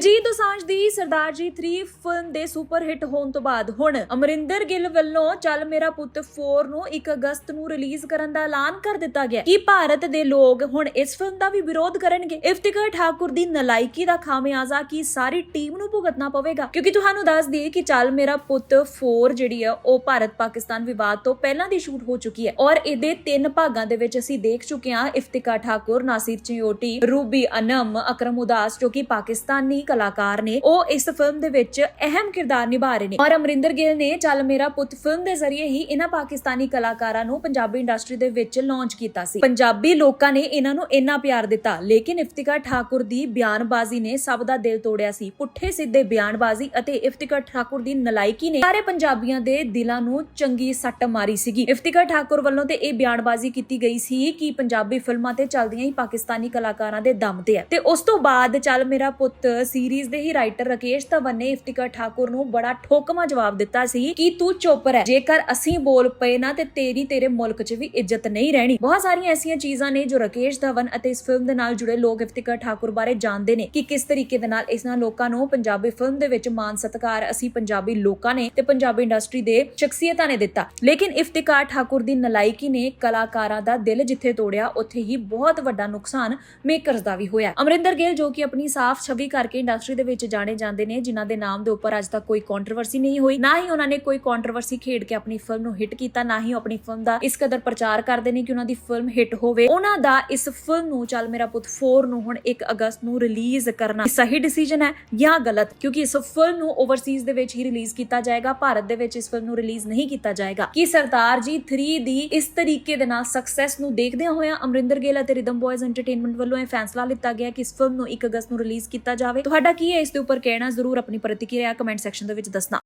ਦਿਲਜੀਤ ਦੋਸਾਂਝ ਦੀ ਸਰਦਾਰ 3 ਫਿਲਮ ਦੇ super hit ਹੋਣ ਤੋਂ ਬਾਅਦ ਹੁਣ ਅਮਰਿੰਦਰ ਗਿੱਲ ਵੱਲੋਂ ਚੱਲ ਮੇਰਾ ਪੁੱਤ 4 ਨੂੰ 1 ਅਗਸਤ ਨੂੰ ਰਿਲੀਜ਼ ਕਰਨ ਦਾ ਐਲਾਨ ਕਰ ਦਿੱਤਾ ਗਿਆ। ਕਿ ਭਾਰਤ ਦੇ ਲੋਕ ਹੁਣ ਇਸ ਫਿਲਮ ਦਾ ਵੀ ਵਿਰੋਧ ਕਰਨਗੇ? ਇਫਤਿਕਾਰ ਠਾਕੁਰ ਦੀ ਨਲਾਇਕੀ ਦਾ ਖਾਮਿਆਜ਼ਾ ਕੀ ਸਾਰੀ ਟੀਮ ਨੂੰ ਭੁਗਤਣਾ ਪਵੇਗਾ? ਕਿਉਂਕਿ ਤੁਹਾਨੂੰ ਦੱਸ ਦਈਏ ਕਿ ਚੱਲ ਮੇਰਾ ਪੁੱਤ 4 ਜਿਹੜੀ ਆ, ਉਹ ਭਾਰਤ ਪਾਕਿਸਤਾਨ ਵਿਵਾਦ ਤੋਂ ਪਹਿਲਾਂ ਦੀ ਸ਼ੂਟ ਹੋ ਚੁੱਕੀ ਹੈ। ਔਰ ਇਹਦੇ ਤਿੰਨ ਭਾਗਾਂ ਦੇ ਵਿੱਚ ਅਸੀਂ ਦੇਖ ਚੁੱਕੇ ਹਾਂ ਇਫਤਿਕਾਰ ਠਾਕੁਰ, ਨਾਸਿਰ ਚਿਓਟੀ, ਰੂਬੀ ਅਨਮ, ਅਕਰਮ ਉਦਾਸ ਜੋ ਕਿ ਪਾਕਿਸਤਾਨੀ ਕਲਾਕਾਰ ਨੇ, ਉਹ ਇਸ ਫਿਲਮ ਦੇ ਵਿੱਚ ਅਹਿਮ ਕਿਰਦਾਰ ਨਿਭਾ ਰਹੇ ਨੇ। ਔਰ ਅਮਰਿੰਦਰ ਗਿੱਲ ਨੇ ਚੱਲ ਮੇਰਾ ਪੁੱਤ ਫਿਲਮ ਦੇ ਜ਼ਰੀਏ ਹੀ ਇਹਨਾਂ ਪਾਕਿਸਤਾਨੀ ਕਲਾਕਾਰਾਂ ਨੂੰ ਪੰਜਾਬੀ ਇੰਡਸਟਰੀ ਦੇ ਵਿੱਚ ਲਾਂਚ ਕੀਤਾ ਸੀ। ਪੰਜਾਬੀ ਲੋਕਾਂ ਨੇ ਇਹਨਾਂ ਨੂੰ ਇੰਨਾ ਪਿਆਰ ਦਿੱਤਾ, ਲੇਕਿਨ ਇਫਤਿਕਾਰ ਠਾਕੁਰ ਦੀ ਬਿਆਨਬਾਜ਼ੀ ਨੇ ਸਭ ਦਾ ਦਿਲ ਤੋੜਿਆ ਸੀ। ਪੁੱਠੇ ਸਿੱਧੇ ਬਿਆਨਬਾਜ਼ੀ ਅਤੇ ਇਫਤਿਕਾਰ ਠਾਕੁਰ ਦੀ ਨਲਾਇਕੀ ਨੇ ਸਾਰੇ ਪੰਜਾਬੀਆਂ ਦੇ ਦਿਲਾਂ ਨੂੰ ਚੰਗੀ ਸੱਟ ਮਾਰੀ ਸੀਗੀ। ਇਫਤਿਕਾਰ ਠਾਕੁਰ ਵੱਲੋਂ ਤੇ ਇਹ ਬਿਆਨਬਾਜ਼ੀ ਕੀਤੀ ਗਈ ਸੀ ਕਿ ਪੰਜਾਬੀ ਫਿਲਮਾਂ ਤੇ ਚੱਲਦੀਆਂ ਹੀ ਪਾਕਿਸਤਾਨੀ ਕਲਾਕਾਰਾਂ ਦੇ ਦਮ ਤੇ ਹੈ। ਤੇ ਉਸ ਤੋਂ ਬਾਅਦ ਚੱਲ ਮੇਰਾ ਪੁੱਤ ਸੀਰੀਜ਼ ਦੇ ਹੀ ਰਾਈਟਰ ਰਕੇਸ਼ ਧਵਨ ਨੇ ਇਫਤਿਕਾਰ ਠਾਕੁਰ ਨੂੰ ਬੜਾ ਠੋਕਮਾ ਜਵਾਬ ਦਿੱਤਾ ਸੀ ਕਿ ਤੂੰ ਚੁੱਪ ਰਹਿ। ਜੇਕਰ ਅਸੀਂ ਬੋਲ ਪਏ ਨਾ ਤੇ ਤੇਰੀ ਤੇਰੇ ਮੁਲਕ 'ਚ ਵੀ ਇੱਜ਼ਤ ਨਹੀਂ ਰਹਿਣੀ। ਬਹੁਤ ਸਾਰੀਆਂ ਐਸੀਆਂ ਚੀਜ਼ਾਂ ਨੇ ਜੋ ਰਕੇਸ਼ ਧਵਨ ਅਤੇ ਇਸ ਫਿਲਮ ਦੇ ਨਾਲ ਜੁੜੇ ਲੋਕ ਇਫਤਿਕਾਰ ਠਾਕੁਰ ਬਾਰੇ ਜਾਣਦੇ ਨੇ ਕਿ ਕਿਸ ਤਰੀਕੇ ਦੇ ਨਾਲ ਇਸ ਨਾਲ ਲੋਕਾਂ ਨੂੰ ਪੰਜਾਬੀ ਫਿਲਮ ਦੇ ਵਿੱਚ ਮਾਨ ਸਤਿਕਾਰ ਅਸੀਂ ਪੰਜਾਬੀ ਲੋਕਾਂ ਨੇ ਤੇ ਪੰਜਾਬੀ ਇੰਡਸਟਰੀ ਦੇ ਸ਼ਖਸੀਅਤਾਂ ਨੇ ਦਿੱਤਾ। ਲੇਕਿਨ ਇਫਤਿਕਾਰ ਠਾਕੁਰ ਦੀ ਨਲਾਇਕੀ ਨੇ ਕਲਾਕਾਰਾਂ ਦਾ ਦਿਲ ਜਿੱਥੇ ਤੋੜਿਆ, ਉੱਥੇ ਹੀ ਬਹੁਤ ਵੱਡਾ ਨੁਕਸਾਨ ਮੇਕਰਸ ਦਾ ਵੀ ਹੋਇਆ। ਅਮਰਿੰਦਰ ਗਿੱਲ ਜੋ ਕਿ ਆਪਣੀ ਸਾਫ਼ ਛਵੀ ਕਰਕੇ ਇੰਡਸਟਰੀ ਦੇ ਵਿੱਚ ਜਾਣੇ ਜਾਂਦੇ ਨੇ, ਜਿਨ੍ਹਾਂ ਦੇ ਨਾਮ ਦੇ ਉੱਪਰ ਅੱਜ ਤੱਕ ਕੋਈ ਕੰਟਰੋਵਰਸੀ ਨਹੀਂ ਹੋਈ। ਨਾ ਹੀ ਉਹਨਾਂ ਨੇ ਕੋਈ ਕੰਟਰੋਵਰਸੀ ਖੇਡ ਕੇ ਆਪਣੀ ਫਿਲਮ ਨੂੰ ਹਿੱਟ ਕੀਤਾ, ਨਾ ਹੀ ਆਪਣੀ ਫਿਲਮ ਦਾ ਇਸ ਕਦਰ ਪ੍ਰਚਾਰ ਕਰਦੇ ਨੇ ਕਿ ਉਹਨਾਂ ਦੀ ਫਿਲਮ ਹਿੱਟ ਹੋਵੇ। ਉਹਨਾਂ ਦਾ ਇਸ ਫਿਲਮ ਨੂੰ ਚੱਲ ਮੇਰਾ ਪੁੱਤ 4 ਨੂੰ ਹੁਣ 1 ਅਗਸਤ ਨੂੰ ਰਿਲੀਜ਼ ਕਰਨਾ ਸਹੀ ਡਿਸੀਜਨ ਹੈ ਜਾਂ ਗਲਤ? ਕਿਉਂਕਿ ਇਸ ਫਿਲਮ ਨੂੰ ਓਵਰਸੀਜ਼ ਦੇ ਵਿੱਚ ਹੀ ਰਿਲੀਜ਼ ਕੀਤਾ ਜਾਏਗਾ, ਭਾਰਤ ਦੇ ਵਿੱਚ ਇਸ ਫਿਲਮ ਨੂੰ ਰਿਲੀਜ਼ ਨਹੀਂ ਕੀਤਾ ਜਾਏਗਾ। ਕਿ ਸਰਦਾਰ ਜੀ 3 ਦੀ ਇਸ ਤਰੀਕੇ ਦੇ ਨਾਲ ਸਕਸੈਸ ਨੂੰ ਦੇਖਦਿਆਂ ਹੋਇਆਂ ਅਮਰਿੰਦਰ ਗਿੱਲ ਅਤੇ ਰਿਦਮ ਬॉयਜ਼ ਐਂਟਰਟੇਨਮੈਂਟ ਵੱਲੋਂ ਇਹ ਫੈਸਲਾ ਲਿੱਤਾ ਗਿਆ ਕਿ ਇਸ ਫਿਲਮ ਨੂੰ 1 ਅਗਸਤ ਨੂੰ ਰਿਲੀਜ਼ ਕੀਤਾ ਜਾਵੇ? ਤੁਹਾਡਾ ਕੀ ਹੈ ਇਸ ਦੇ ਉੱਪਰ ਕਹਿਣਾ? ਜ਼ਰੂਰ ਆਪਣੀ ਪ੍ਰਤੀਕਿਰਿਆ ਕਮੈਂਟ ਸੈਕਸ਼ਨ ਦੇ ਵਿੱਚ ਦੱਸਣਾ।